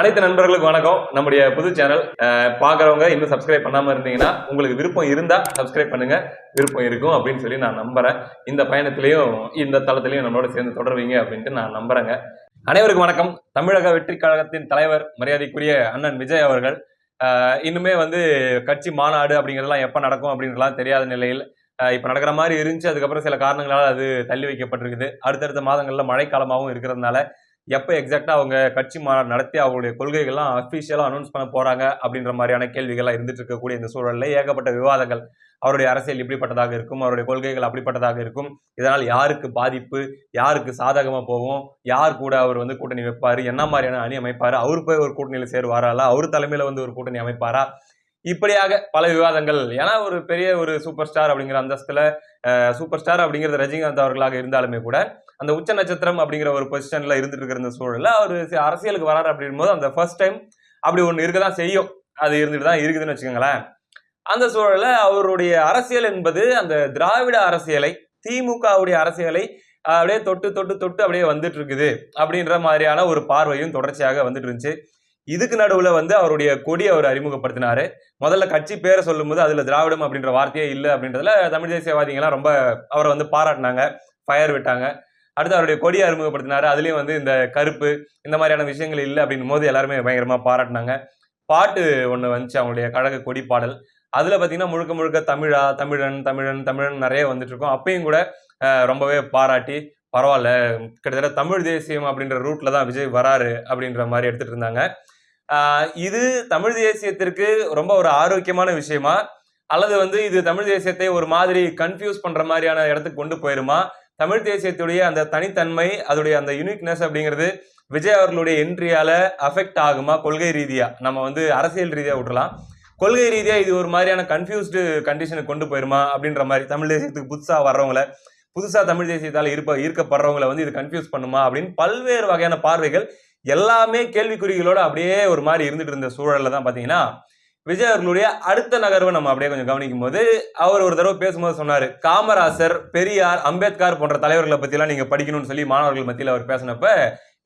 அனைத்து நண்பர்களுக்கும் வணக்கம். நம்முடைய புது சேனல் பாக்குறவங்க இன்னும் சப்ஸ்கிரைப் பண்ணாம இருந்தீங்கன்னா உங்களுக்கு விருப்பம் இருந்தா சப்ஸ்கிரைப் பண்ணுங்க. விருப்பம் இருக்கும் அப்படின்னு சொல்லி நான் நம்புறேன். இந்த பயணத்திலையும் இந்த தளத்திலையும் நம்மளோட சேர்ந்து தொடர்வீங்க அப்படின்ட்டு நான் நம்புறேங்க. அனைவருக்கும் வணக்கம். தமிழக வெற்றி கழகத்தின் தலைவர் மரியாதைக்குரிய அண்ணன் விஜய் அவர்கள் ஆஹ் இன்னுமே வந்து கட்சி மாநாடு அப்படிங்கிறதெல்லாம் எப்ப நடக்கும் அப்படின்றலாம் தெரியாத நிலையில் இப்போ இப்ப நடக்கிற மாதிரி இருந்துச்சு. அதுக்கப்புறம் சில காரணங்களால் அது தள்ளி வைக்கப்பட்டிருக்குது. அடுத்தடுத்த மாதங்களில் மழைக்காலமாகவும் இருக்கிறதுனால எப்போ எக்ஸாக்டாக அவங்க கட்சி மாநாடு நடத்தி அவங்களுடைய கொள்கைகள்லாம் அஃபிஷியலாக அனௌன்ஸ் பண்ண போகிறாங்க அப்படின்ற மாதிரியான கேள்விகள்லாம் இருந்துட்டு இருக்கக்கூடிய இந்த சூழலில் ஏகப்பட்ட விவாதங்கள் அவருடைய அரசியல் இப்படிப்பட்டதாக இருக்கும் அவருடைய கொள்கைகள் அப்படிப்பட்டதாக இருக்கும். இதனால் யாருக்கு பாதிப்பு யாருக்கு சாதகமாக போகும் யார் கூட அவர் வந்து கூட்டணி வைப்பார் என்ன மாதிரியான அணி அமைப்பார் அவர் போய் ஒரு கூட்டணியில் சேருவாரா அவர் தலைமையில் வந்து ஒரு கூட்டணி அமைப்பாரா? இப்படியாக பல விவாதங்கள். ஏன்னா ஒரு பெரிய ஒரு சூப்பர் ஸ்டார் அப்படிங்கிற அந்தஸ்தில் சூப்பர் ஸ்டார் அப்படிங்கிறது ரஜினிகாந்த் அவர்களாக இருந்தாலுமே கூட அந்த உச்ச நட்சத்திரம் அப்படிங்கிற ஒரு பொசிஷன்ல இருந்துட்டு இருக்கிற இந்த சூழல்ல அவர் அரசியலுக்கு வராரு அப்படின் போது அந்த ஃபர்ஸ்ட் டைம் அப்படி ஒன்று இருக்க தான் செய்யும். அது இருந்துட்டு தான் இருக்குதுன்னு வச்சுக்கோங்களேன். அந்த சூழல்ல அவருடைய அரசியல் என்பது அந்த திராவிட அரசியலை திமுகவுடைய அரசியலை அப்படியே தொட்டு தொட்டு தொட்டு அப்படியே வந்துட்டு இருக்குது. அப்படின்ற மாதிரியான ஒரு பார்வையும் தொடர்ச்சியாக வந்துட்டு இருந்துச்சு. இதுக்கு நடுவில் வந்து அவருடைய கொடி அவர் அறிமுகப்படுத்தினாரு. முதல்ல கட்சி பேரை சொல்லும்போது அதில் திராவிடம் அப்படின்ற வார்த்தையே இல்லை அப்படின்றதுல தமிழ் தேசியவாதிகள்லாம் ரொம்ப அவரை வந்து பாராட்டினாங்க ஃபயர் விட்டாங்க. அடுத்து அவருடைய கொடியை அறிமுகப்படுத்தினாரு. அதுலேயும் வந்து இந்த கருப்பு இந்த மாதிரியான விஷயங்கள் இல்லை அப்படின்னும் போது எல்லாருமே பயங்கரமாக பாராட்டினாங்க. பாட்டு ஒன்று வந்துச்சு அவங்களுடைய கழக கொடி பாடல். அதில் பார்த்தீங்கன்னா முழுக்க முழுக்க தமிழா தமிழன் தமிழன் தமிழன் நிறைய வந்துட்டு இருக்கும். அப்பயும் கூட ரொம்பவே பாராட்டி பரவாயில்ல கிட்டத்தட்ட தமிழ் தேசியம் அப்படின்ற ரூட்ல தான் விஜய் வராரு அப்படின்ற மாதிரி எடுத்துட்டு இருந்தாங்க. இது தமிழ் தேசியத்திற்கு ரொம்ப ஒரு ஆரோக்கியமான விஷயமா? அல்லது வந்து இது தமிழ் தேசியத்தை ஒரு மாதிரி கன்ஃபியூஸ் பண்ற மாதிரியான இடத்துக்கு கொண்டு போயிருமா? தமிழ் தேசியத்துடைய அந்த தனித்தன்மை அதோடைய அந்த யூனிக்னஸ் அப்படிங்கிறது விஜய் அவர்களுடைய என்ட்ரியால அஃபெக்ட் ஆகுமா? கொள்கை ரீதியா. நம்ம வந்து அரசியல் ரீதியா விட்டுலாம் கொள்கை ரீதியா இது ஒரு மாதிரியான கன்ஃபியூஸ்டு கண்டிஷனுக்கு கொண்டு போயிருமா? அப்படின்ற மாதிரி தமிழ் தேசியத்துக்கு புதுசாக வர்றவங்கள புதுசாக தமிழ் தேசியத்தால் இருப்ப ஈர்க்கப்படுறவங்கள வந்து இது கன்ஃபியூஸ் பண்ணுமா? அப்படின்னு பல்வேறு வகையான பார்வைகள் எல்லாமே கேள்விக்குறிகளோட அப்படியே ஒரு மாதிரி இருந்துட்டு இருந்த சூழலில் தான் பார்த்தீங்கன்னா விஜய் அவர்களுடைய அடுத்த நகர்வை நம்ம அப்படியே கொஞ்சம் கவனிக்கும் போது அவர் ஒரு தடவை பேசும்போது சொன்னார் காமராசர் பெரியார் அம்பேத்கர் போன்ற தலைவர்களை பற்றிலாம் நீங்கள் படிக்கணும்னு சொல்லி மாணவர்கள் மத்தியில் அவர் பேசினப்ப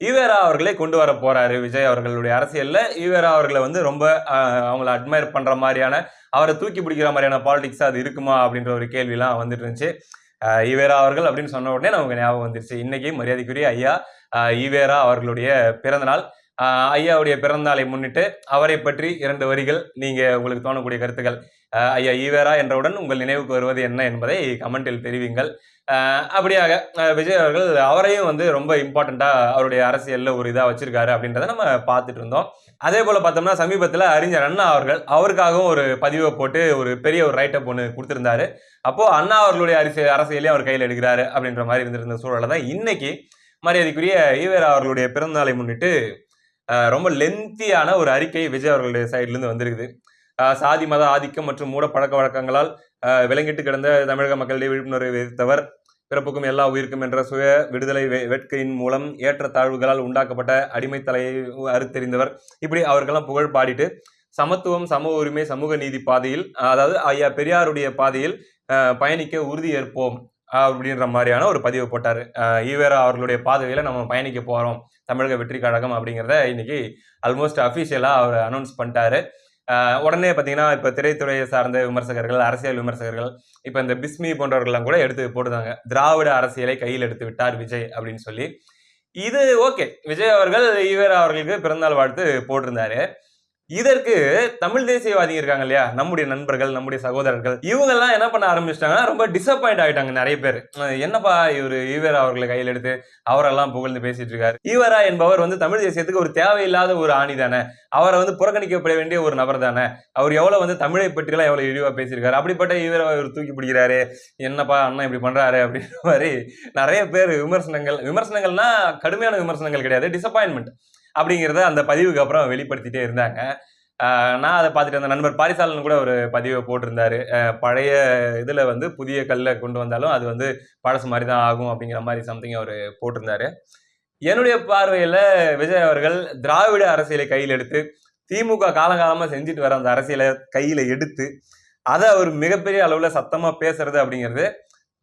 ஈவேரா அவர்களே கொண்டு வர போறாரு விஜய் அவர்களுடைய அரசியலில். ஈவேரா அவர்களை வந்து ரொம்ப அவங்கள அட்மையர் பண்ணுற மாதிரியான அவரை தூக்கி பிடிக்கிற மாதிரியான பாலிடிக்ஸ் அது இருக்குமா? அப்படின்ற ஒரு கேள்விலாம் வந்துட்டு இருந்துச்சு. ஈவேரா அவர்கள் அப்படின்னு சொன்ன உடனே நமக்கு ஞாபகம் வந்துருச்சு. இன்னைக்கு மரியாதைக்குரிய ஐயா ஈவேரா அவர்களுடைய பிறந்தநாள். ஐயாவுடைய பிறந்தநாளை முன்னிட்டு அவரை பற்றி இரண்டு வரிகள் நீங்கள் உங்களுக்கு தோணக்கூடிய கருத்துக்கள். ஐயா ஈவேரா என்றவுடன் உங்கள் நினைவுக்கு வருவது என்ன என்பதை கமெண்டில் தெரிவிங்கள். அப்படியாக விஜய் அவர்கள் அவரையும் வந்து ரொம்ப இம்பார்ட்டண்ட்டாக அவருடைய அரசியலில் ஒரு இதாக வச்சிருக்காரு அப்படின்றத நம்ம பார்த்துட்டு இருந்தோம். அதே போல் பார்த்தோம்னா சமீபத்தில் அறிஞர் அண்ணா அவர்கள் அவருக்காகவும் ஒரு பதிவை போட்டு ஒரு பெரிய ஒரு ரைட்டப் ஒன்று கொடுத்துருந்தாரு. அப்போது அண்ணா அவர்களுடைய அரசியல் அரசியலையும் அவர் கையில் எடுக்கிறாரு அப்படின்ற மாதிரி இருந்திருந்த சூழலை தான் இன்னைக்கு மரியாதைக்குரிய ஈவேரா அவர்களுடைய பிறந்தநாளை முன்னிட்டு ரொம்ப லென்த்தியான ஒரு அறிக்கை விஜய் அவர்களுடைய சைட்லேருந்து வந்திருக்குது. சாதி மத ஆதிக்கம் மற்றும் மூட பழக்க வழக்கங்களால் விளங்கிட்டு விலங்கிட்டு கிடந்த தமிழக மக்களிடையே விழிப்புணர்வை விதித்தவர் பிறப்புக்கும் எல்லா உயிருக்கும் என்ற சுய விடுதலை வேட்கையின் மூலம் ஏற்ற தாழ்வுகளால் உண்டாக்கப்பட்ட அடிமைத்தலையை அறுத்தெறிந்தவர். இப்படி அவர்களெல்லாம் புகழ் பாடிட்டு சமத்துவம் சம உரிமை சமூக நீதி பாதையில் அதாவது ஐயா பெரியாருடைய பாதையில் பயணிக்க உறுதி ஏற்போம். அப்படின்ற மாதிரியான ஒரு பதிவு போட்டார். ஈவேரா அவர்களுடைய பாதையில் நம்ம பயணிக்க போகிறோம் தமிழக வெற்றி கழகம் அப்படிங்கிறத இன்னைக்கு ஆல்மோஸ்ட் அஃபீஷியலாக அவர் அனௌன்ஸ் பண்ணிட்டாரு. உடனே பார்த்தீங்கன்னா இப்போ திரைத்துறையை சார்ந்த விமர்சகர்கள் அரசியல் விமர்சகர்கள் இப்போ இந்த பிஸ்மி போன்றவர்கள்லாம் கூட எடுத்து போட்டுதாங்க திராவிட அரசியலை கையில் எடுத்து விட்டார் விஜய் அப்படின்னு சொல்லி. இது ஓகே விஜய் அவர்கள் ஈவேரா அவர்களுக்கு பிறந்தநாள் வாழ்த்து போட்டிருந்தாரு. இதற்கு தமிழ் தேசியவாதிங்க இருக்காங்க இல்லையா? நம்முடைய நண்பர்கள் நம்முடைய சகோதரர்கள். இவங்க எல்லாம் என்ன பண்ண ஆரம்பிச்சிட்டாங்கன்னா ரொம்ப டிசப்பாயிண்ட் ஆயிட்டாங்க நிறைய பேர். என்னப்பா இவர் ஈவேரா அவர்களை கையில் எடுத்து அவரெல்லாம் புகழ்ந்து பேசிட்டு இருக்காரு? ஈவேரா என்பவர் வந்து தமிழ் தேசியத்துக்கு ஒரு தேவையில்லாத ஒரு ஆணி தானே. அவரை வந்து புறக்கணிக்கப்பட வேண்டிய ஒரு நபர் தானே. அவர் எவ்வளவு வந்து தமிழை பற்றிலாம் எவ்வளவு இழிவா பேசியிருக்காரு. அப்படிப்பட்ட ஈவேரா இவர் தூக்கி பிடிக்கிறாரு. என்னப்பா அண்ணன் இப்படி பண்றாரு அப்படின்ற மாதிரி நிறைய பேர் விமர்சனங்கள். விமர்சனங்கள்னா கடுமையான விமர்சனங்கள் கிடையாது. டிசப்பாயின்மெண்ட் அப்படிங்கிறத அந்த பதிவுக்கு அப்புறம் வெளிப்படுத்திட்டே இருந்தாங்க. நான் அதை பார்த்துட்டு அந்த நண்பர் பாரிசாலன் கூட ஒரு பதிவை போட்டிருந்தாரு. பழைய இதில் வந்து புதிய கல்லை கொண்டு வந்தாலும் அது வந்து பழசு மாதிரி தான் ஆகும் அப்படிங்கிற மாதிரி சம்திங் அவர் போட்டிருந்தாரு. என்னுடைய பார்வையில் விஜய் அவர்கள் திராவிட அரசியலை கையில் எடுத்து திமுக காலகாலமாக செஞ்சுட்டு வர அந்த அரசியலை கையில் எடுத்து அதை அவர் மிகப்பெரிய அளவில் சத்தமாக பேசுறது அப்படிங்கிறது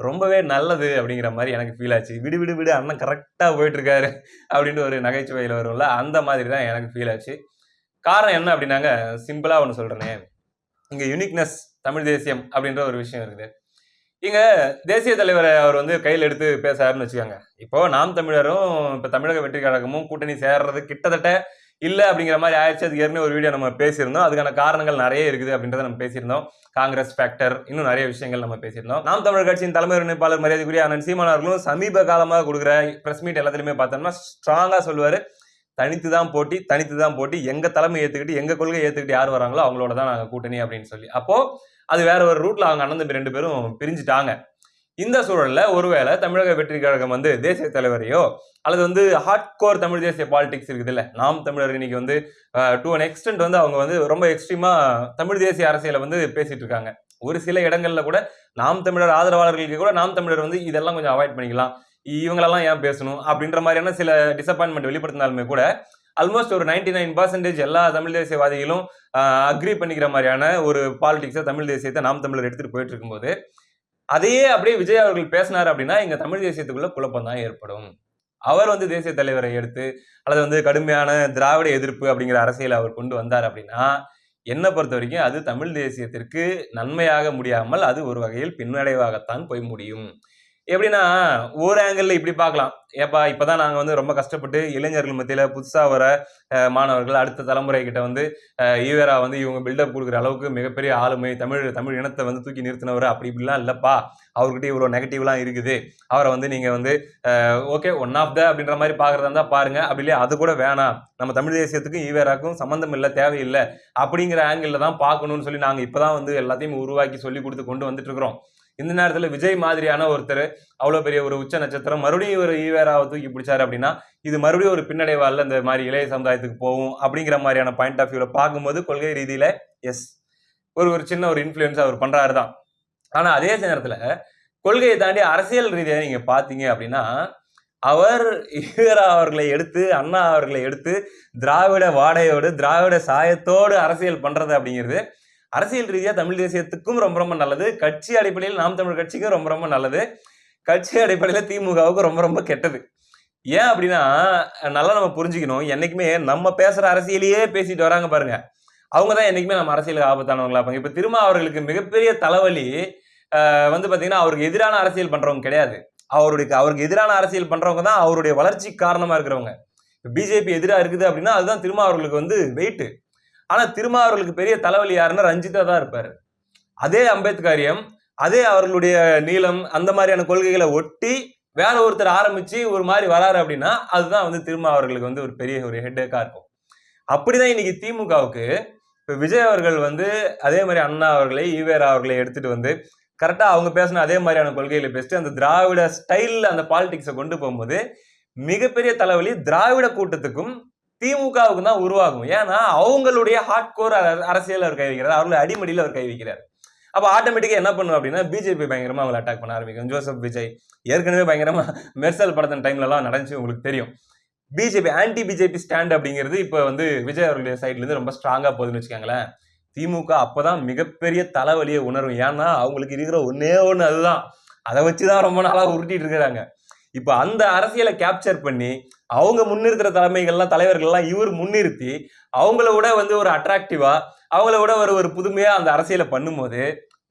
ரொம்பவே நல்லது அப்படிங்கிற மாதிரி எனக்கு ஃபீல் ஆச்சு. விடு விடு விடு அண்ணன் கரெக்டாக போயிட்டுருக்காரு அப்படின்ட்டு ஒரு நகைச்சுவையில் வரும்ல அந்த மாதிரி தான் எனக்கு ஃபீல் ஆச்சு. காரணம் என்ன அப்படின்னாங்க சிம்பிளாக ஒன்று சொல்கிறேனே இங்கே யூனிக்னஸ் தமிழ் தேசியம் அப்படின்ற ஒரு விஷயம் இருக்குது. இங்கே தேசிய தலைவரை அவர் வந்து கையில் எடுத்து பேசாருன்னு வச்சுக்கோங்க. இப்போ நாம் தமிழரும் இப்போ தமிழக வெற்றி கழகமும் கூட்டணி சேர்றது கிட்டத்தட்ட இல்லை அப்படிங்கிற மாதிரி ஆயிடுச்சு. அதுக்கு ஏற்கனவே ஒரு வீடியோ நம்ம பேசியிருந்தோம். அதுக்கான காரணங்கள் நிறைய இருக்குது அப்படின்றத நம்ம பேசியிருந்தோம். காங்கிரஸ் ஃபேக்டர் இன்னும் நிறைய விஷயங்கள் நம்ம பேசியிருந்தோம். நாம் தமிழர் கட்சியின் தலைமை ஒருங்கிணைப்பாளர் மரியாதைக்குரிய அண்ணன் சீமான் அவர்களும் சமீப காலமாக கொடுக்குற பிரஸ் மீட் எல்லாத்துலையுமே பார்த்தோம்னா ஸ்ட்ராங்காக சொல்லுவார். தனித்து தான் போட்டி தனித்து தான் போட்டி. எங்கள் தலைமை ஏற்றுக்கிட்டு எங்கள் கொள்கை ஏற்றுக்கிட்டு யார் வராங்களோ அவங்களோட தான் நாங்கள் கூட்டணி அப்படின்னு சொல்லி. அப்போது அது வேற ஒரு ரூட்டில் அவங்க அண்ணன் தம்பி ரெண்டு பேரும் பிரிஞ்சுட்டாங்க. இந்த சூழலில் ஒருவேளை தமிழக வெற்றி கழகம் வந்து தேசிய தலைவரையோ அல்லது வந்து ஹார்ட் கோர் தமிழ் தேசிய பாலிடிக்ஸ் இருக்குது இல்லை நாம் தமிழர் இன்னைக்கு வந்து டு அன் எக்ஸ்டென்ட் வந்து அவங்க வந்து ரொம்ப எக்ஸ்ட்ரீமாக தமிழ் தேசிய அரசியலை வந்து பேசிட்டு இருக்காங்க. ஒரு சில இடங்கள்ல கூட நாம் தமிழர் ஆதரவாளர்களுக்கு கூட நாம் தமிழர் வந்து இதெல்லாம் கொஞ்சம் அவாய்ட் பண்ணிக்கலாம். இவங்களெல்லாம் ஏன் பேசணும்? அப்படின்ற மாதிரியான சில டிசப்பாயின்மெண்ட் வெளிப்படுத்தினாலுமே கூட ஆல்மோஸ்ட் ஒரு நைன்டி நைன் பர்சன்டேஜ் எல்லா தமிழ் தேசியவாதிகளும் அக்ரி பண்ணிக்கிற மாதிரியான ஒரு பாலிடிக்ஸை தமிழ் தேசியத்தை நாம் தமிழர் எடுத்துகிட்டு போயிட்டு இருக்கும்போது அதையே அப்படியே விஜய் அவர்கள் பேசினார் அப்படின்னா இங்க தமிழ் தேசியத்துக்குள்ள குழப்பம் தான் ஏற்படும். அவர் வந்து தேசிய தலைவரை எடுத்து அல்லது வந்து கடுமையான திராவிட எதிர்ப்பு அப்படிங்கிற அரசியலை அவர் கொண்டு வந்தார் அப்படின்னா என்னை பொறுத்த வரைக்கும் அது தமிழ் தேசியத்திற்கு நன்மையாக முடியாமல் அது ஒரு வகையில் பின்னடைவாகத்தான் போய் முடியும். எப்படின்னா ஒரு ஆங்கிளில் இப்படி பார்க்கலாம். ஏப்பா இப்பதான் நாங்கள் வந்து ரொம்ப கஷ்டப்பட்டு இளைஞர்கள் மத்தியில் புதுசாக வர மாணவர்கள் அடுத்த தலைமுறை கிட்ட வந்து ஈவேரா வந்து இவங்க பில்டப் கொடுக்குற அளவுக்கு மிகப்பெரிய ஆளுமை தமிழ் தமிழ் இனத்தை வந்து தூக்கி நிறுத்தினவர். அப்படி இப்படிலாம் இல்லைப்பா. அவர்கிட்ட இவ்வளோ நெகட்டிவ்லாம் இருக்குது. அவரை வந்து நீங்கள் வந்து ஓகே ஒன் ஆஃப் த அப்படின்ற மாதிரி பார்க்குறதா இருந்தால் பாருங்க. அப்படி இல்லையா? அது கூட வேணாம். நம்ம தமிழ் தேசியத்துக்கும் ஈவேராக்கும் சம்மந்தம் இல்லை தேவையில்லை. அப்படிங்கிற ஆங்கிளில் தான் பார்க்கணும்னு சொல்லி நாங்கள் இப்போ தான் வந்து எல்லாத்தையும் உருவாக்கி சொல்லி கொடுத்து கொண்டு வந்துட்டு இருக்கிறோம். இந்த நேரத்தில் விஜய் மாதிரியான ஒருத்தர் அவ்வளோ பெரிய ஒரு உச்ச நட்சத்திரம் மறுபடியும் ஒரு ஈவேராவை தூக்கி பிடிச்சாரு அப்படின்னா இது மறுபடியும் ஒரு பின்னடைவால இந்த மாதிரி இளைய சமுதாயத்துக்கு போகும் அப்படிங்கிற மாதிரியான பாயிண்ட் ஆஃப் வியூவில் பார்க்கும்போது கொள்கை ரீதியில் எஸ் ஒரு ஒரு சின்ன ஒரு இன்ஃப்ளூயன்ஸ் அவர் பண்ணுறாரு தான். ஆனால் அதே நேரத்தில் கொள்கையை தாண்டி அரசியல் ரீதியாக நீங்கள் பார்த்தீங்க அப்படின்னா அவர் ஈவேரா அவர்களை எடுத்து அண்ணா அவர்களை எடுத்து திராவிட வாடையோடு திராவிட சாயத்தோடு அரசியல் பண்ணுறது அப்படிங்கிறது அரசியல் ரீதியாக தமிழ் தேசியத்துக்கும் ரொம்ப ரொம்ப நல்லது. கட்சி அடிப்படையில் நாம் தமிழ் கட்சிக்கும் ரொம்ப ரொம்ப நல்லது. கட்சி அடிப்படையில் திமுகவுக்கு ரொம்ப ரொம்ப கெட்டது. ஏன் அப்படின்னா நல்லா நம்ம புரிஞ்சுக்கணும். என்னைக்குமே நம்ம பேசுகிற அரசியலையே பேசிட்டு வராங்க பாருங்க. அவங்க தான் என்றைக்குமே நம்ம அரசியலுக்கு ஆபத்தானவங்களா இருப்பாங்க. இப்ப திரும்ப அவர்களுக்கு மிகப்பெரிய தலைவலி வந்து பார்த்தீங்கன்னா அவருக்கு எதிரான அரசியல் பண்ணுறவங்க கிடையாது. அவருடைய அவருக்கு எதிரான அரசியல் பண்ணுறவங்க தான் அவருடைய வளர்ச்சி காரணமாக இருக்கிறவங்க. பிஜேபி எதிராக இருக்குது அப்படின்னா அதுதான் திரும்ப அவர்களுக்கு வந்து வெயிட்டு ஆனால் திருமாவர்களுக்கு பெரிய தலைவலி யாருன்னா ரஞ்சிதா தான் இருப்பார். அதே அம்பேத்கரியம் அதே அவர்களுடைய நீளம் அந்த மாதிரியான கொள்கைகளை ஒட்டி வேற ஒருத்தர் ஆரம்பிச்சு ஒரு மாதிரி வராரு அப்படின்னா அதுதான் வந்து திருமாவர்களுக்கு வந்து ஒரு பெரிய ஒரு ஹெட்டேக்காக இருக்கும். அப்படிதான் இன்னைக்கு திமுகவுக்கு இப்போ விஜய் அவர்கள் வந்து அதே மாதிரி அண்ணா அவர்களை ஈவேரா அவர்களை எடுத்துட்டு வந்து கரெக்டாக அவங்க பேசின அதே மாதிரியான கொள்கைகளை பேசிட்டு அந்த திராவிட ஸ்டைலில் அந்த பாலிடிக்ஸை கொண்டு போகும்போது மிகப்பெரிய தலைவலி திராவிட கூட்டத்துக்கும் திமுகவுக்கு தான் உருவாகும். ஏன்னா அவங்களுடைய ஹார்ட் கோர் அரசியல் அவர் கை வைக்கிறார். அவர்களுடைய அடிமடியில் அவர் கை வைக்கிறார். அப்போ ஆட்டோமேட்டிக்காக என்ன பண்ணும் அப்படின்னா பிஜேபி பயங்கரமாக அவங்களை அட்டாக் பண்ண ஆரம்பிக்கும். ஜோசப் விஜய் ஏற்கனவே பயங்கரமாக மெர்சல் படத்தின் டைம்லலாம் நடந்துச்சு உங்களுக்கு தெரியும். பிஜேபி ஆன்டி பிஜேபி ஸ்டாண்ட் அப்படிங்கிறது இப்போ வந்து விஜய் அவர்களுடைய சைட்லேருந்து ரொம்ப ஸ்ட்ராங்காக போகுதுன்னு வச்சுக்கோங்களேன். திமுக அப்பதான் மிகப்பெரிய தலைவலியை உணரும். ஏன்னா அவங்களுக்கு இருக்கிற ஒன்னே ஒன்று அதுதான். அதை வச்சு தான் ரொம்ப நாளாக உருட்டிட்டு இருக்கிறாங்க. இப்போ அந்த அரசியலை கேப்சர் பண்ணி அவங்க முன்னிறுத்துற தலைமைகள்லாம் தலைவர்கள்லாம் இவர் முன்னிறுத்தி அவங்கள விட வந்து ஒரு அட்ராக்டிவா அவங்கள விட ஒரு ஒரு புதுமையா அந்த அரசியலை பண்ணும்போது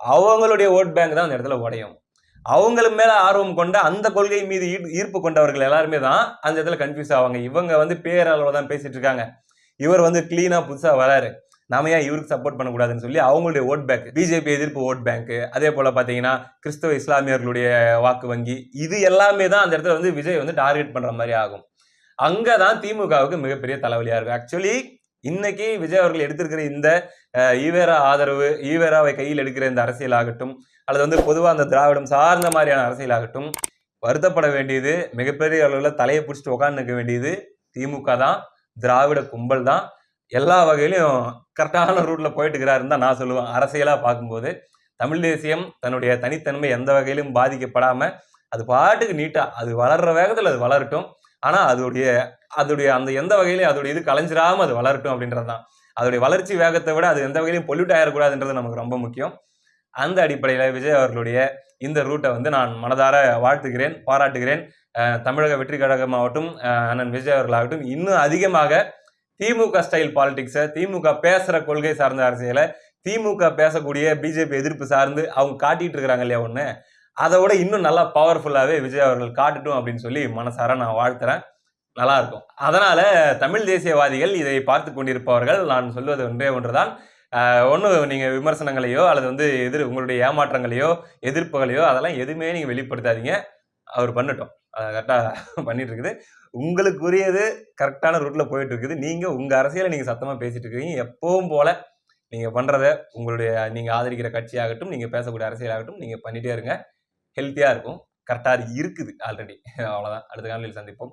அவங்களுடைய ஓட் பேங்க் தான் அந்த இடத்துல உடையும். அவங்களுக்கு மேல ஆர்வம் கொண்ட அந்த கொள்கை மீது ஈர்- ஈர்ப்பு கொண்டவர்கள் எல்லாருமே தான் அந்த இடத்துல கன்ஃபியூஸ் ஆவாங்க. இவங்க வந்து பேரளவில் தான் பேசிட்டு இருக்காங்க. இவர் வந்து கிளீனா புதுசா வராரு. நாம ஏன் இவருக்கு சப்போர்ட் பண்ணக்கூடாதுன்னு சொல்லி அவங்களுடைய ஓட் பேங்க் பிஜேபி எதிர்ப்பு ஓட் பேங்க் அதே போல பார்த்தீங்கன்னா கிறிஸ்தவ இஸ்லாமியர்களுடைய வாக்கு வங்கி இது எல்லாமே தான் அந்த இடத்துல வந்து விஜய் வந்து டார்கெட் பண்ணுற மாதிரி ஆகும். அங்கே தான் திமுகவுக்கு மிகப்பெரிய தலைவலியாக இருக்கும் ஆக்சுவலி இன்னைக்கு விஜய் அவர்கள் எடுத்திருக்கிற இந்த ஈவேரா ஆதரவு ஈவேராவை கையில் எடுக்கிற இந்த அரசியலாகட்டும் அல்லது வந்து பொதுவாக அந்த திராவிடம் சார்ந்த மாதிரியான அரசியலாகட்டும் வருத்தப்பட வேண்டியது மிகப்பெரிய அளவில் தலையை பிடிச்சிட்டு உட்காந்து வேண்டியது திமுக தான் திராவிட கும்பல் தான் எல்லா வகையிலையும் கரெக்டான ரூட்டில் போயிட்டு இருக்கிறாருன்னு தான் நான் சொல்லுவேன். அரசியலாக பார்க்கும்போது தமிழ் தேசியம் தன்னுடைய தனித்தன்மை எந்த வகையிலும் பாதிக்கப்படாமல் அது பாட்டுக்கு நீட்டாக அது வளர்கிற வேகத்தில் அது வளரட்டும். ஆனால் அதோடைய அதோடைய அந்த எந்த வகையிலையும் அதோடைய இது கலைஞ்சிடாமல் அது வளரட்டும் அப்படின்றது தான். அதோடைய வளர்ச்சி வேகத்தை விட அது எந்த வகையிலும் பொல்யூட் ஆகிடக்கூடாதுன்றது நமக்கு ரொம்ப முக்கியம். அந்த அடிப்படையில் விஜய் அவர்களுடைய இந்த ரூட்டை வந்து நான் மனதார வாழ்த்துகிறேன் பாராட்டுகிறேன். தமிழக வெற்றி கழகமாகட்டும் அண்ணன் விஜய் அவர்களாகட்டும் இன்னும் அதிகமாக திமுக ஸ்டைல் பாலிடிக்ஸை திமுக பேசுகிற கொள்கை சார்ந்த அரசியலை திமுக பேசக்கூடிய பிஜேபி எதிர்ப்பு சார்ந்து அவங்க காட்டிட்டு இருக்கிறாங்க இல்லையா ஒன்று அதை விட இன்னும் நல்லா பவர்ஃபுல்லாகவே விஜய் அவர்கள் காட்டட்டும் அப்படின்னு சொல்லி மனசார நான் வாழ்த்துறேன். நல்லா இருக்கும். அதனால தமிழ் தேசியவாதிகள் இதை பார்த்து கொண்டிருப்பவர்கள் நான் சொல்வது ஒன்றே ஒன்றுதான். ஒன்றும் நீங்கள் விமர்சனங்களையோ அல்லது வந்து எதிர் உங்களுடைய ஏமாற்றங்களையோ எதிர்ப்புகளையோ அதெல்லாம் எதுவுமே நீங்கள் வெளிப்படுத்தாதீங்க. அவர் பண்ணட்டும். அதை கரெக்டாக பண்ணிட்டு இருக்குது உங்களுக்குரியது கரெக்டான ரூட்ல போயிட்டு இருக்குது நீங்க உங்க அரசியலை நீங்க சத்தமா பேசிட்டு இருக்கீங்க எப்பவும் போல நீங்க பண்றத உங்களுடைய நீங்க ஆதரிக்கிற கட்சியாகட்டும் நீங்க பேசக்கூடிய அரசியலாகட்டும் நீங்க பண்ணிட்டே இருங்க. ஹெல்த்தியா இருக்கும். கரெக்டாக இருக்குது ஆல்ரெடி அவ்வளோதான் அடுத்த காலையில் சந்திப்போம்.